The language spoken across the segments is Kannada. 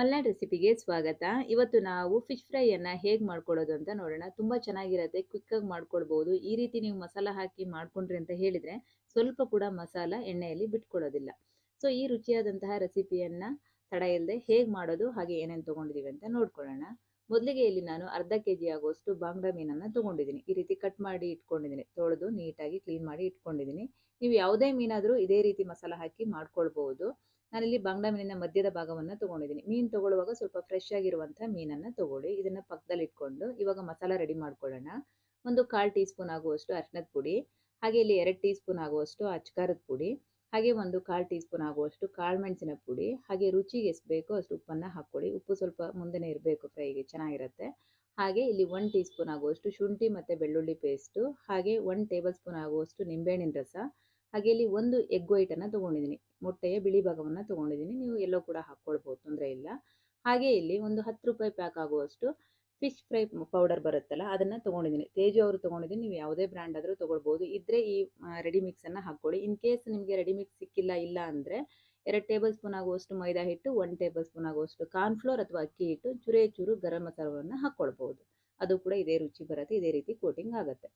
ಮಲ್ನಾಡ್ ರೆಸಿಪಿಗೆ ಸ್ವಾಗತ. ಇವತ್ತು ನಾವು ಫಿಶ್ ಫ್ರೈಯನ್ನು ಹೇಗೆ ಮಾಡ್ಕೊಳ್ಳೋದು ಅಂತ ನೋಡೋಣ. ತುಂಬ ಚೆನ್ನಾಗಿರುತ್ತೆ ಕ್ವಿಕ್ಕಾಗಿ ಮಾಡ್ಕೊಳ್ಬೋದು ಈ ರೀತಿ ನೀವು ಮಸಾಲ ಹಾಕಿ ಮಾಡ್ಕೊಂಡ್ರಿ ಅಂತ ಹೇಳಿದರೆ ಸ್ವಲ್ಪ ಕೂಡ ಮಸಾಲ ಎಣ್ಣೆಯಲ್ಲಿ ಬಿಟ್ಕೊಳ್ಳೋದಿಲ್ಲ ಸೊ ಈ ರುಚಿಯಾದಂತಹ ರೆಸಿಪಿಯನ್ನು ತಡ ಇಲ್ಲದೆ ಹೇಗೆ ಮಾಡೋದು, ಹಾಗೆ ಏನೇನು ತೊಗೊಂಡಿದ್ದೀವಿ ಅಂತ ನೋಡ್ಕೊಳ್ಳೋಣ. ಮೊದಲಿಗೆ ಇಲ್ಲಿ ನಾನು ಅರ್ಧ ಕೆ ಜಿ ಆಗುವಷ್ಟು ಬಾಂಗ್ಡಾ ಮೀನನ್ನು ತೊಗೊಂಡಿದ್ದೀನಿ. ಈ ರೀತಿ ಕಟ್ ಮಾಡಿ ಇಟ್ಕೊಂಡಿದ್ದೀನಿ. ತೊಳೆದು ನೀಟಾಗಿ ಕ್ಲೀನ್ ಮಾಡಿ ಇಟ್ಕೊಂಡಿದ್ದೀನಿ. ನೀವು ಯಾವುದೇ ಮೀನಾದರೂ ಇದೇ ರೀತಿ ಮಸಾಲ ಹಾಕಿ ಮಾಡ್ಕೊಳ್ಬೋದು. ನಾನಿಲ್ಲಿ ಬಾಂಗ್ಡಾ ಮೀನಿನ ಮಧ್ಯದ ಭಾಗವನ್ನು ತೊಗೊಂಡಿದ್ದೀನಿ ಮೀನು ತೊಗೊಳ್ಳುವಾಗ ಸ್ವಲ್ಪ ಫ್ರೆಶ್ ಆಗಿರುವಂಥ ಮೀನನ್ನು ತೊಗೊಳ್ಳಿ. ಇದನ್ನು ಪಕ್ಕದಲ್ಲಿ ಇಟ್ಕೊಂಡು ಇವಾಗ ಮಸಾಲ ರೆಡಿ ಮಾಡ್ಕೊಳ್ಳೋಣ. ಒಂದು ಕಾಲು ಟೀ ಸ್ಪೂನ್ ಆಗುವಷ್ಟು ಅರ್ಶಿನದ ಪುಡಿ, ಹಾಗೆ ಇಲ್ಲಿ ಎರಡು ಟೀ ಸ್ಪೂನ್ ಆಗುವಷ್ಟು ಅಚ್ಕಾರದ ಪುಡಿ, ಹಾಗೆ ಒಂದು ಕಾಲು ಟೀ ಸ್ಪೂನ್ ಆಗುವಷ್ಟು ಕಾಳು ಮೆಣಸಿನ ಪುಡಿ, ಹಾಗೆ ರುಚಿಗೆ ಎಷ್ಟು ಬೇಕೋ ಅಷ್ಟು ಉಪ್ಪನ್ನು ಹಾಕ್ಕೊಳ್ಳಿ. ಉಪ್ಪು ಸ್ವಲ್ಪ ಮುಂದೆನೇ ಇರಬೇಕು ಫ್ರೈಗೆ, ಚೆನ್ನಾಗಿರುತ್ತೆ. ಹಾಗೆ ಇಲ್ಲಿ ಒನ್ ಟೀ ಸ್ಪೂನ್ ಆಗುವಷ್ಟು ಶುಂಠಿ ಮತ್ತು ಬೆಳ್ಳುಳ್ಳಿ ಪೇಸ್ಟು ಹಾಗೆ ಒನ್ ಟೇಬಲ್ ಸ್ಪೂನ್ ಆಗುವಷ್ಟು ನಿಂಬೆಹಣ್ಣಿನ ರಸ ಹಾಗೆ ಇಲ್ಲಿ ಒಂದು ಎಗ್ ವೈಟನ್ನು ತೊಗೊಂಡಿದ್ದೀನಿ. ಮೊಟ್ಟೆಯ ಬಿಳಿ ಭಾಗವನ್ನು ತೊಗೊಂಡಿದ್ದೀನಿ. ನೀವು ಎಲ್ಲೋ ಕೂಡ ಹಾಕ್ಕೊಳ್ಬೋದು ತೊಂದರೆ ಇಲ್ಲ. ಹಾಗೆ ಇಲ್ಲಿ ಒಂದು ಹತ್ತು ರೂಪಾಯಿ ಪ್ಯಾಕ್ ಆಗುವಷ್ಟು ಫಿಶ್ ಫ್ರೈ ಪೌಡರ್ ಬರುತ್ತಲ್ಲ, ಅದನ್ನು ತೊಗೊಂಡಿದ್ದೀನಿ. ತೇಜು ಅವರು ತೊಗೊಂಡಿದ್ದೀನಿ. ನೀವು ಯಾವುದೇ ಬ್ರ್ಯಾಂಡ್ ಆದರೂ ತೊಗೊಳ್ಬೋದು. ಇದ್ದರೆ ಈ ರೆಡಿ ಮಿಕ್ಸನ್ನು ಹಾಕ್ಕೊಳ್ಳಿ. ಇನ್ ಕೇಸ್ ನಿಮಗೆ ರೆಡಿ ಮಿಕ್ಸ್ ಸಿಕ್ಕಿಲ್ಲ, ಇಲ್ಲ ಅಂದರೆ ಎರಡು ಟೇಬಲ್ ಸ್ಪೂನ್ ಆಗುವಷ್ಟು ಮೈದಾ ಹಿಟ್ಟು ಒನ್ ಟೇಬಲ್ ಸ್ಪೂನ್ ಆಗುವಷ್ಟು ಕಾರ್ನ್ಫ್ಲೋರ್ ಅಥವಾ ಅಕ್ಕಿ ಹಿಟ್ಟು, ಚುರೇ ಚೂರು ಗರಂ ಮಸಾಲವನ್ನು ಹಾಕ್ಕೊಳ್ಬೋದು. ಅದು ಕೂಡ ಇದೇ ರುಚಿ ಬರುತ್ತೆ. ಇದೇ ರೀತಿ ಕೋಟಿಂಗ್ ಆಗುತ್ತೆ.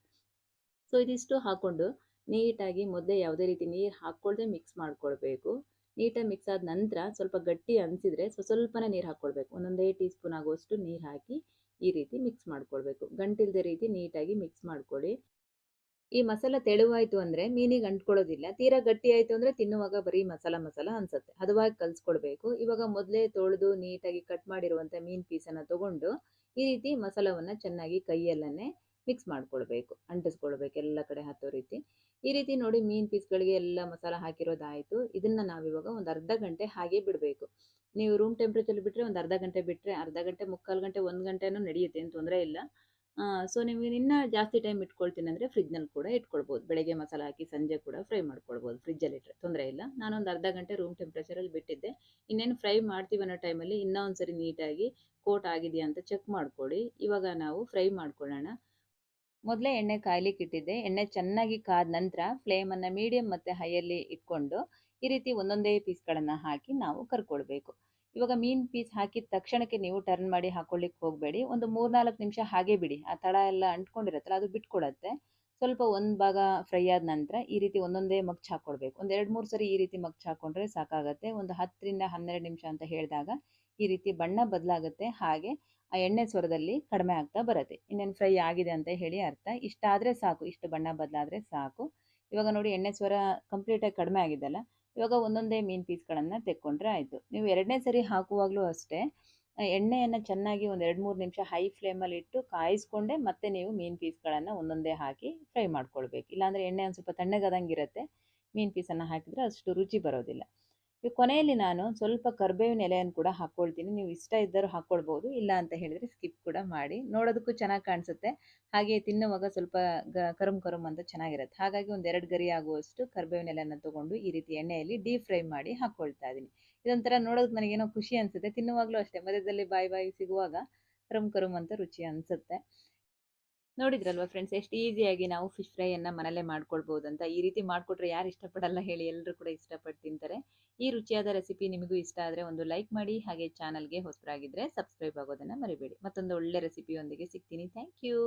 ಸೊ ಇದಿಷ್ಟು ಹಾಕ್ಕೊಂಡು ನೀಟಾಗಿ ಮೊದಲೇ ಯಾವುದೇ ರೀತಿ ನೀರು ಹಾಕ್ಕೊಳ್ದೆ ಮಿಕ್ಸ್ ಮಾಡ್ಕೊಳ್ಬೇಕು. ನೀಟಾಗಿ ಮಿಕ್ಸ್ ಆದ ನಂತರ ಸ್ವಲ್ಪ ಗಟ್ಟಿ ಅನಿಸಿದರೆ ಸ್ವ ಸ್ವಲ್ಪನೇ ನೀರು ಹಾಕ್ಕೊಳ್ಬೇಕು. ಒಂದೊಂದೇ ಟೀ ಸ್ಪೂನ್ ಆಗುವಷ್ಟು ನೀರು ಹಾಕಿ ಈ ರೀತಿ ಮಿಕ್ಸ್ ಮಾಡ್ಕೊಳ್ಬೇಕು. ಗಂಟಿಲ್ದೇ ರೀತಿ ನೀಟಾಗಿ ಮಿಕ್ಸ್ ಮಾಡ್ಕೊಳ್ಳಿ. ಈ ಮಸಾಲ ತೆಳುವಾಯಿತು ಅಂದರೆ ಮೀನಿಗೆ ಅಂಟ್ಕೊಳ್ಳೋದಿಲ್ಲ. ತೀರಾ ಗಟ್ಟಿ ಆಯಿತು ಅಂದರೆ ತಿನ್ನುವಾಗ ಬರೀ ಮಸಾಲ ಮಸಾಲ ಅನಿಸುತ್ತೆ. ಹದವಾಗಿ ಕಲಿಸ್ಕೊಳ್ಬೇಕು. ಇವಾಗ ಮೊದಲೇ ತೊಳೆದು ನೀಟಾಗಿ ಕಟ್ ಮಾಡಿರುವಂಥ ಮೀನು ಪೀಸನ್ನು ತೊಗೊಂಡು ಈ ರೀತಿ ಮಸಾಲವನ್ನು ಚೆನ್ನಾಗಿ ಕೈಯಲ್ಲೇ ಮಿಕ್ಸ್ ಮಾಡ್ಕೊಳ್ಬೇಕು. ಅಂಟಿಸ್ಕೊಳ್ಬೇಕು. ಎಲ್ಲ ಕಡೆ ಹತ್ತೋ ರೀತಿ. ಈ ರೀತಿ ನೋಡಿ ಮೀನು ಪೀಸ್ಗಳಿಗೆ ಎಲ್ಲ ಮಸಾಲ ಹಾಕಿರೋದಾಯಿತು. ಇದನ್ನು ನಾವಿವಾಗ ಒಂದು ಅರ್ಧ ಗಂಟೆ ಹಾಗೆ ಬಿಡಬೇಕು. ನೀವು ರೂಮ್ ಟೆಂಪ್ರೇಚರ್ ಬಿಟ್ಟರೆ ಒಂದು ಅರ್ಧ ಗಂಟೆ ಬಿಟ್ಟರೆ ಅರ್ಧ ಗಂಟೆ, ಮುಕ್ಕಾಲು ಗಂಟೆ, ಒಂದು ಗಂಟೆನೂ ನಡೆಯುತ್ತೆ, ಏನು ತೊಂದರೆ ಇಲ್ಲ. ಸೊ ನೀವು ಇನ್ನೂ ಜಾಸ್ತಿ ಟೈಮ್ ಇಟ್ಕೊಳ್ತೀನಿ ಅಂದರೆ ಫ್ರಿಜ್ನಲ್ಲಿ ಕೂಡ ಇಟ್ಕೊಳ್ಬೋದು. ಬೆಳಗ್ಗೆ ಮಸಾಲ ಹಾಕಿ ಸಂಜೆ ಕೂಡ ಫ್ರೈ ಮಾಡ್ಕೊಳ್ಬೋದು ಫ್ರಿಜ್ಜಲ್ಲಿ ಇಟ್ಟರೆ ತೊಂದರೆ ಇಲ್ಲ. ನಾನೊಂದು ಅರ್ಧ ಗಂಟೆ ರೂಮ್ ಟೆಂಪ್ರೇಚರಲ್ಲಿ ಬಿಟ್ಟಿದ್ದೆ. ಇನ್ನೇನು ಫ್ರೈ ಮಾಡ್ತೀವಿ ಅನ್ನೋ ಟೈಮಲ್ಲಿ ಇನ್ನೂ ಒಂದು ಸರಿ ನೀಟಾಗಿ ಕೋಟ್ ಆಗಿದೆಯಾ ಅಂತ ಚೆಕ್ ಮಾಡ್ಕೊಳ್ಳಿ. ಇವಾಗ ನಾವು ಫ್ರೈ ಮಾಡ್ಕೊಳ್ಳೋಣ. ಮೊದಲೇ ಎಣ್ಣೆ ಕಾಯ್ಲಿಕ್ಕೆ ಇಟ್ಟಿದ್ದೆ. ಎಣ್ಣೆ ಚೆನ್ನಾಗಿ ಕಾದ ನಂತರ ಫ್ಲೇಮನ್ನು ಮೀಡಿಯಂ ಮತ್ತು ಹೈಯಲ್ಲಿ ಇಟ್ಕೊಂಡು ಈ ರೀತಿ ಒಂದೊಂದೇ ಪೀಸ್ಗಳನ್ನು ಹಾಕಿ ನಾವು ಕರ್ಕೊಳ್ಬೇಕು. ಇವಾಗ ಮೀನು ಪೀಸ್ ಹಾಕಿದ ತಕ್ಷಣಕ್ಕೆ ನೀವು ಟರ್ನ್ ಮಾಡಿ ಹಾಕೊಳ್ಳಿಕ್ಕೆ ಹೋಗಬೇಡಿ. ಒಂದು ಮೂರ್ನಾಲ್ಕು ನಿಮಿಷ ಹಾಗೆ ಬಿಡಿ. ಆ ತಳ ಎಲ್ಲ ಅಂಟ್ಕೊಂಡಿರತ್ತಲ್ಲ, ಅದು ಬಿಟ್ಕೊಡತ್ತೆ. ಸ್ವಲ್ಪ ಒಂದು ಭಾಗ ಫ್ರೈ ಆದ ನಂತರ ಈ ರೀತಿ ಒಂದೊಂದೇ ಮಗ್ಚ್ ಹಾಕ್ಕೊಳ್ಬೇಕು ಒಂದು ಎರಡು ಮೂರು ಸರಿ ಈ ರೀತಿ ಮಗ್ಚ್ ಹಾಕ್ಕೊಂಡ್ರೆ ಸಾಕಾಗತ್ತೆ. ಒಂದು ಹತ್ತರಿಂದ ಹನ್ನೆರಡು ನಿಮಿಷ ಅಂತ ಹೇಳಿದಾಗ ಈ ರೀತಿ ಬಣ್ಣ ಬದಲಾಗುತ್ತೆ, ಹಾಗೆ ಆ ಎಣ್ಣೆ ಸ್ವರದಲ್ಲಿ ಕಡಿಮೆ ಆಗ್ತಾ ಬರುತ್ತೆ. ಇನ್ನೇನು ಫ್ರೈ ಆಗಿದೆ ಅಂತ ಹೇಳಿ ಅರ್ಥ. ಇಷ್ಟಾದರೆ ಸಾಕು, ಇಷ್ಟು ಬಣ್ಣ ಬದಲಾದರೆ ಸಾಕು. ಇವಾಗ ನೋಡಿ ಎಣ್ಣೆ ಸ್ವರ ಕಂಪ್ಲೀಟಾಗಿ ಕಡಿಮೆ ಆಗಿದ್ದಲ್ಲ ಇವಾಗ ಒಂದೊಂದೇ ಮೀನು ಪೀಸ್ಗಳನ್ನು ತೆಕ್ಕೊಂಡ್ರೆ ಆಯಿತು. ನೀವು ಎರಡನೇ ಸರಿ ಹಾಕುವಾಗಲೂ ಅಷ್ಟೇ ಎಣ್ಣೆಯನ್ನು ಚೆನ್ನಾಗಿ ಒಂದು ಎರಡು ಮೂರು ನಿಮಿಷ ಹೈ ಫ್ಲೇಮಲ್ಲಿ ಇಟ್ಟು ಕಾಯಿಸ್ಕೊಂಡೆ ಮತ್ತೆ ನೀವು ಮೀನು ಪೀಸ್ಗಳನ್ನು ಒಂದೊಂದೇ ಹಾಕಿ ಫ್ರೈ ಮಾಡ್ಕೊಳ್ಬೇಕು. ಇಲ್ಲಾಂದರೆ ಎಣ್ಣೆ ಒಂದು ಸ್ವಲ್ಪ ತಣ್ಣಗಾದಂಗೆ ಇರುತ್ತೆ. ಮೀನು ಪೀಸನ್ನು ಹಾಕಿದರೆ ಅಷ್ಟು ರುಚಿ ಬರೋದಿಲ್ಲ. ಕೊನೆಯಲ್ಲಿ ನಾನು ಸ್ವಲ್ಪ ಕರ್ಬೇವಿನ ಎಲೆಯನ್ನು ಕೂಡ ಹಾಕ್ಕೊಳ್ತೀನಿ ನೀವು ಇಷ್ಟ ಇದ್ದರೂ ಹಾಕ್ಕೊಳ್ಬೋದು ಇಲ್ಲ ಅಂತ ಹೇಳಿದರೆ ಸ್ಕಿಪ್ ಕೂಡ ಮಾಡಿ. ನೋಡೋದಕ್ಕೂ ಚೆನ್ನಾಗಿ ಕಾಣಿಸುತ್ತೆ. ಹಾಗೆ ತಿನ್ನುವಾಗ ಸ್ವಲ್ಪ ಕರುಮ್ ಕರುಮ್ ಅಂತ ಚೆನ್ನಾಗಿರುತ್ತೆ. ಹಾಗಾಗಿ ಒಂದು ಎರಡು ಗರಿ ಆಗುವಷ್ಟು ಕರ್ಬೇವಿನ ಎಲೆಯನ್ನು ತೊಗೊಂಡು ಈ ರೀತಿ ಎಣ್ಣೆಯಲ್ಲಿ ಡೀಪ್ ಫ್ರೈ ಮಾಡಿ ಹಾಕ್ಕೊಳ್ತಾ ಇದ್ದೀನಿ. ಇದೊಂಥರ ನೋಡೋದಕ್ಕೆ ನನಗೇನೋ ಖುಷಿ ಅನಿಸುತ್ತೆ. ತಿನ್ನುವಾಗಲೂ ಅಷ್ಟೇ. ಮಧ್ಯದಲ್ಲಿ ಬಾಯಿ ಬಾಯಿ ಸಿಗುವಾಗ ಕರುಮ್ ಕರುಮ್ ಅಂತ ರುಚಿ ಅನಿಸುತ್ತೆ. ನೋಡಿದ್ರಲ್ವಾ ಫ್ರೆಂಡ್ಸ್ ಎಷ್ಟು ಈಸಿಯಾಗಿ ನಾವು ಫಿಶ್ ಫ್ರೈಯನ್ನು ಮನೇಲೆ ಮಾಡ್ಕೊಳ್ಬೋದು ಅಂತ. ಈ ರೀತಿ ಮಾಡಿಕೊಟ್ರೆ ಯಾರು ಇಷ್ಟಪಡಲ್ಲ ಹೇಳಿ ಎಲ್ಲರೂ ಕೂಡ ಇಷ್ಟಪಟ್ಟು ತಿಂತಾರೆ. ಈ ರುಚಿಯಾದ ರೆಸಿಪಿ ನಿಮಗೂ ಇಷ್ಟ ಆದರೆ ಒಂದು ಲೈಕ್ ಮಾಡಿ, ಹಾಗೆ ಚಾನಲ್ಗೆ ಹೊಸರಾಗಿದ್ರೆ ಸಬ್ಸ್ಕ್ರೈಬ್ ಆಗೋದನ್ನು ಮರಿಬೇಡಿ. ಮತ್ತೊಂದು ಒಳ್ಳೆ ರೆಸಿಪಿಯೊಂದಿಗೆ ಸಿಗ್ತೀನಿ. Thank you